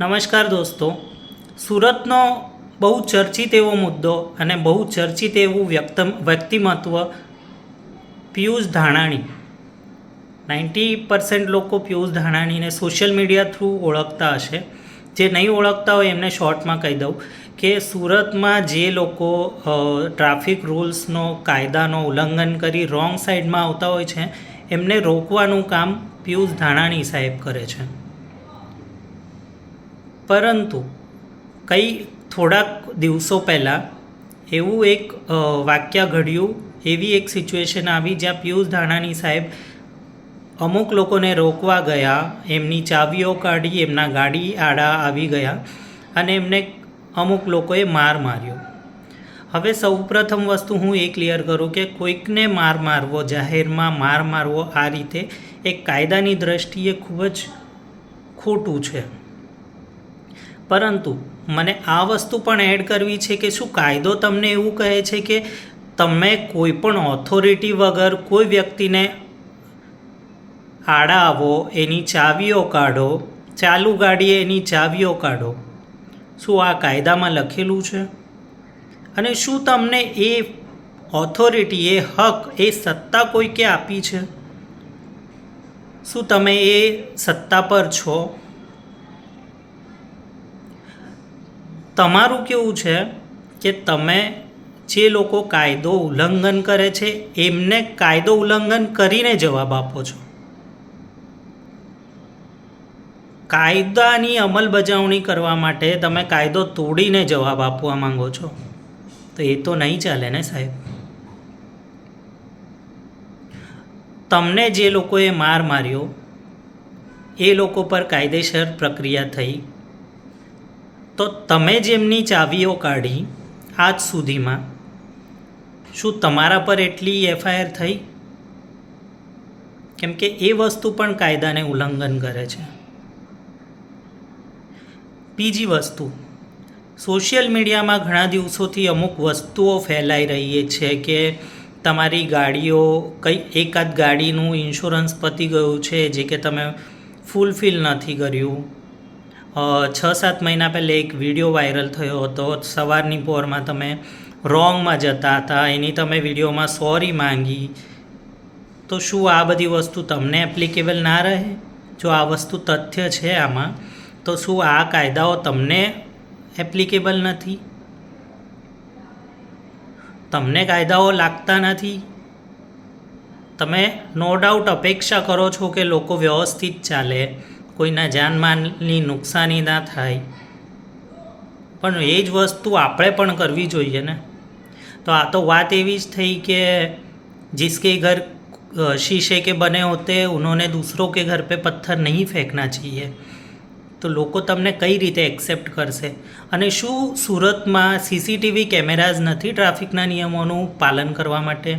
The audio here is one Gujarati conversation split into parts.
નમસ્કાર દોસ્તો. સુરતનો બહુ ચર્ચિત એવો મુદ્દો અને બહુ ચર્ચિત એવું વ્યક્ત વ્યક્તિમત્વ પિયુષ ધાણાણી નાઇન્ટી પર્સન્ટ લોકો પિયુષ ધાણાણીને સોશિયલ મીડિયા થ્રુ ઓળખતા હશે. જે નહીં ઓળખતા હોય એમને શોર્ટમાં કહી દઉં કે સુરતમાં જે લોકો ટ્રાફિક રૂલ્સનો, કાયદાનો ઉલ્લંઘન કરી રોંગ સાઈડમાં આવતા હોય છે, એમને રોકવાનું કામ પિયુષ ધાણાણી સાહેબ કરે છે. પરંતુ કઈ થોડાક દિવસો પહેલાં એવું એક વાક્ય ઘડ્યું, એવી એક સિચ્યુએશન આવી જ્યાં પિયુષ ધાણાની સાહેબ અમુક લોકોને રોકવા ગયા, એમની ચાવીઓ કાઢી, એમના ગાડી આડા આવી ગયા અને એમને અમુક લોકોએ માર માર્યો. હવે સૌપ્રથમ વસ્તુ હું એ ક્લિયર કરું કે કોઈકને માર મારવો, જાહેરમાં માર મારવો આ રીતે એક કાયદાની દ્રષ્ટિએ ખૂબ જ ખોટું છે. પરંતુ મને આ વસ્તુ પણ એડ કરવી છે કે શું કાયદો તમને એવું કહે છે કે તમે કોઈ પણ ઓથોરિટી વગર કોઈ વ્યક્તિને આડા આવો, એની ચાવીઓ કાઢો, ચાલુ ગાડીએ એની ચાવીઓ કાઢો. શું આ કાયદામાં લખેલું છે? અને શું તમને એ ઓથોરિટી એ હક, એ સત્તા કોઈકે આપી છે? શું તમે એ સત્તા પર છો? તમારું કેવું છે કે તમે જે લોકો કાયદો ઉલ્લંઘન કરે છે, એમને કાયદો ઉલ્લંઘન કરીને જવાબ આપો છો? કાયદાની અમલબજાવણી કરવા માટે તમે કાયદો તોડીને જવાબ આપવા માંગો છો? તો એ તો નહીં ચાલે ને સાહેબ? તમને જે લોકોએ માર માર્યો, એ લોકો પર કાયદેસર પ્રક્રિયા થઈ તો તમે જેમની ચાવીઓ કાઢી આજ સુધીમાં શું તમારા પર એટલી એફઆઈઆર થઈ? કેમ કે એ વસ્તુ પણ કાયદાને ઉલ્લંઘન કરે છે. બીજી વસ્તુ, સોશિયલ મીડિયામાં ઘણા દિવસોથી અમુક વસ્તુઓ ફેલાઈ રહી છે કે તમારી ગાડીઓ, કઈ એકાદ ગાડીનું ઇન્સ્યોરન્સ પતી ગયું છે, જે કે તમે ફૂલફિલ નથી કર્યું. છ સાત મહિના પહેલાં એક વીડિયો વાયરલ થયો હતો. સવારની પોરમાં તમે રોંગમાં જતા હતા. એની તમે વિડીયોમાં સોરી માંગી. તો શું આ બધી વસ્તુ તમને એપ્લિકેબલ ના રહે? જો આ વસ્તુ તથ્ય છે આમાં, તો શું આ કાયદાઓ તમને એપ્લિકેબલ નથી? તમને કાયદાઓ લાગતા નથી? તમે નો ડાઉટ અપેક્ષા કરો છો કે લોકો વ્યવસ્થિત ચાલે. કોઈના જાનમાલની નુકસાની ના થાય. પણ એ જ વસ્તુ આપણે પણ કરવી જોઈએ ને. તો આ તો વાત એવી જ થઈ કે જિસકે ઘર શીશે કે બને હોતે ઉનોને દૂસરો કે ઘર પે પથ્થર નહીં ફેંકના ચીએ. તો લોકો તમને કઈ રીતે એક્સેપ્ટ કરશે? અને શું સુરતમાં સીસીટીવી કેમેરાઝ નથી ટ્રાફિકના નિયમોનું પાલન કરવા માટે?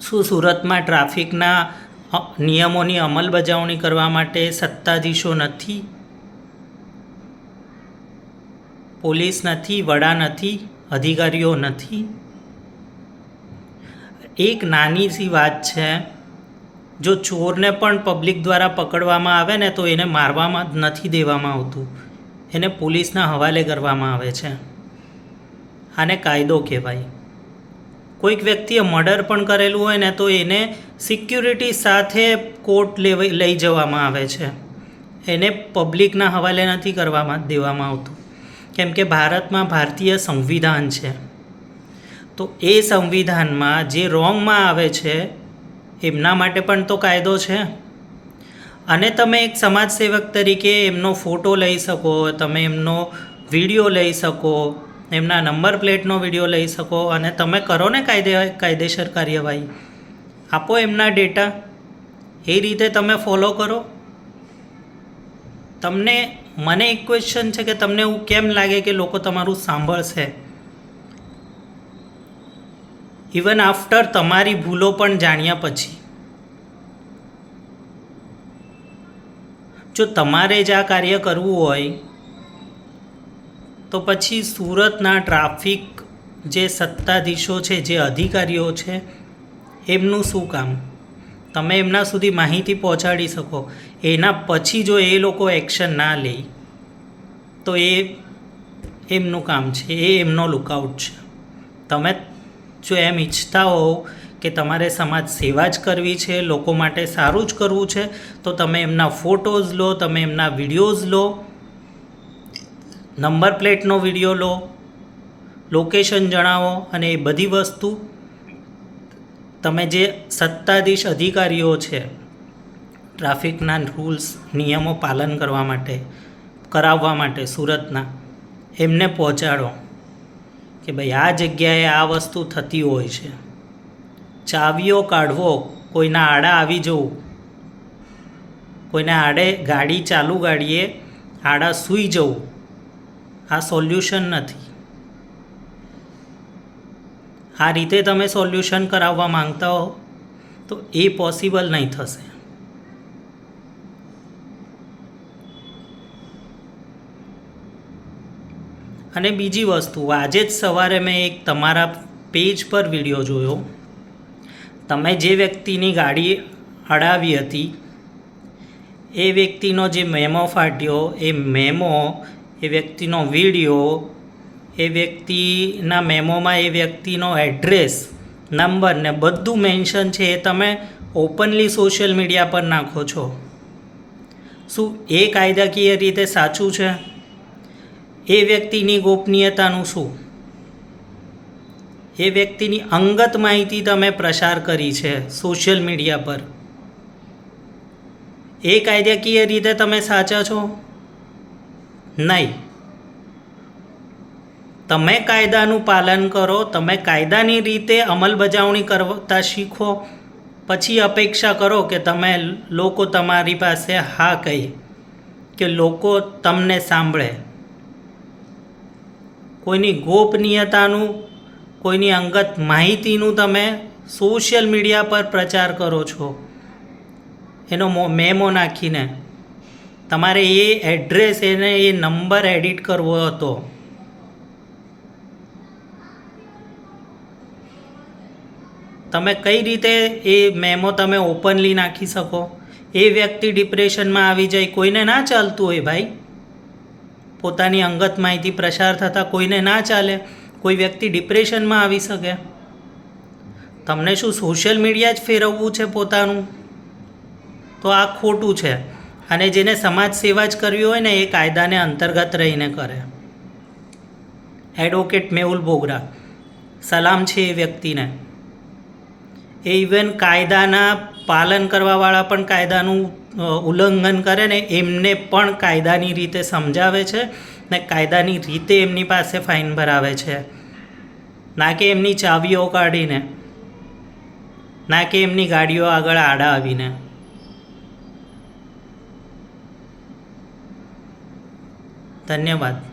શું સુરતમાં ટ્રાફિકના નિયમોની અમલબજાવણી કરવા માટે સત્તાધીશો નથી, પોલીસ નથી, વડા નથી, અધિકારીઓ નથી. એક નાની સી વાત છે, જો ચોરને પણ પબ્લિક દ્વારા પકડવામાં આવે ને તો એને મારવામાં નથી દેવામાં આવતું. એને પોલીસના હવાલે કરવામાં આવે છે. આને કાયદો કહેવાય. કોઈક વ્યક્તિએ મર્ડર પણ કરેલું હોય ને તો એને સિક્યુરિટી સાથે કોર્ટ લેવા લઈ જવામાં આવે છે. એને પબ્લિકના હવાલે નથી કરવામાં દેવામાં આવતું. કેમ કે ભારતમાં ભારતીય સંવિધાન છે. તો એ સંવિધાનમાં જે રોંગમાં આવે છે, એમના માટે પણ તો કાયદો છે. અને તમે એક સમાજસેવક તરીકે એમનો ફોટો લઈ શકો, તમે એમનો વીડિયો લઈ શકો એમના નંબર પ્લેટનો વીડિયો લઈ શકો અને તમે કરો ને કાયદે કાયદેસર કાર્યવાહી. આપો એમના ડેટા. એ રીતે તમે ફોલો કરો. તમને મને એક ક્વેશ્ચન છે કે તમને એવું કેમ લાગે કે લોકો તમારું સાંભળશે? ઇવન આફ્ટર તમારી ભૂલો પણ જાણ્યા પછી. જો તમારે જ આ કાર્ય કરવું હોય તો પછી સુરતના ટ્રાફિક જે સત્તાધીશો છે, જે અધિકારીઓ છે, એમનું શું કામ? તમે એમના સુધી માહિતી પહોંચાડી શકો. એના પછી જો એ લોકો એક્શન ના લે, તો એ એમનું કામ છે, એ એમનો લુકઆઉટ છે. તમે જો એમ ઈચ્છતા હોવ કે તમારે સમાજ સેવા જ કરવી છે, લોકો માટે સારું જ કરવું છે, તો તમે એમના ફોટોઝ લો, તમે એમના વિડીયોઝ લો નંબર પ્લેટનો વીડિયો લો લોકેશન જણાવો અને એ બધી વસ્તુ તમે જે સત્તાધીશ અધિકારીઓ છે, ટ્રાફિકના રૂલ્સ નિયમો પાલન કરવા માટે, કરાવવા માટે સુરતના, એમને પહોંચાડો કે ભાઈ આ જગ્યાએ આ વસ્તુ થતી હોય છે. ચાવીઓ કાઢવો, કોઈના આડા આવી જવું, કોઈના આડે ગાડી ચાલુ ગાડીએ આડા સૂઈ જવું આ સોલ્યુશન નથી. આ રીતે તમે સોલ્યુશન કરાવવા માંગતા હો, તો એ પોસિબલ નહીં થશે. અને બીજી વસ્તુ, આજે જ સવારે મેં એક તમારા પેજ પર વીડિયો જોયો. તમે જે વ્યક્તિની ગાડી અડાવી હતી, એ વ્યક્તિનો જે મેમો ફાટ્યો, એ મેમો એ વ્યક્તિનો વીડિયો એ વ્યક્તિના મેમોમાં એ વ્યક્તિનો એડ્રેસ નંબર ને બધું મેન્શન છે એ તમે ઓપનલી સોશિયલ મીડિયા પર નાખો છો. શું એ કાયદાકીય રીતે સાચું છે? એ વ્યક્તિની ગોપનીયતાનું શું? એ વ્યક્તિની અંગત માહિતી તમે પ્રસાર કરી છે સોશિયલ મીડિયા પર. એ કાયદાકીય રીતે તમે સાચા છો? નહીં. તમે કાયદાનું પાલન કરો, તમે કાયદાની રીતે અમલબજાવણી કરતા શીખો, પછી અપેક્ષા કરો કે તમે લોકો તમારી પાસે હા કહી, કે લોકો તમને સાંભળે. કોઈની ગોપનીયતાનું, કોઈની અંગત માહિતીનું તમે સોશિયલ મીડિયા પર પ્રચાર કરો છો. એનો મેમો નાખીને. તમારે એ એડ્રેસ એને એ નંબર એડિટ કરવો હતો. તમે કઈ રીતે એ મેમો તમે ઓપનલી નાખી શકો? એ વ્યક્તિ ડિપ્રેશનમાં આવી જાય, કોઈને ના ચાલતું હોય ભાઈ. પોતાની અંગત માહિતી પ્રસાર થતાં કોઈને ના ચાલે, કોઈ વ્યક્તિ ડિપ્રેશનમાં આવી શકે. તમને શું સોશિયલ મીડિયા જ ફેરવવું છે પોતાનું? તો આ ખોટું છે. અને જેને સમાજ સેવા જ કરવી હોય ને એ કાયદાને અંતર્ગત રહીને કરે. એડવોકેટ મેહુલ બોગરા, સલામ છે એ વ્યક્તિને. એ ઇવન કાયદાના પાલન કરવાવાળા પણ કાયદાનું ઉલ્લંઘન કરે ને એમને પણ કાયદાની રીતે સમજાવે છે ને કાયદાની રીતે એમની પાસે ફાઇન ભરાવે છે. ના કે એમની ચાવીઓ કાઢીને, ના કે એમની ગાડીઓ આગળ આડા આવીને. ધન્યવાદ.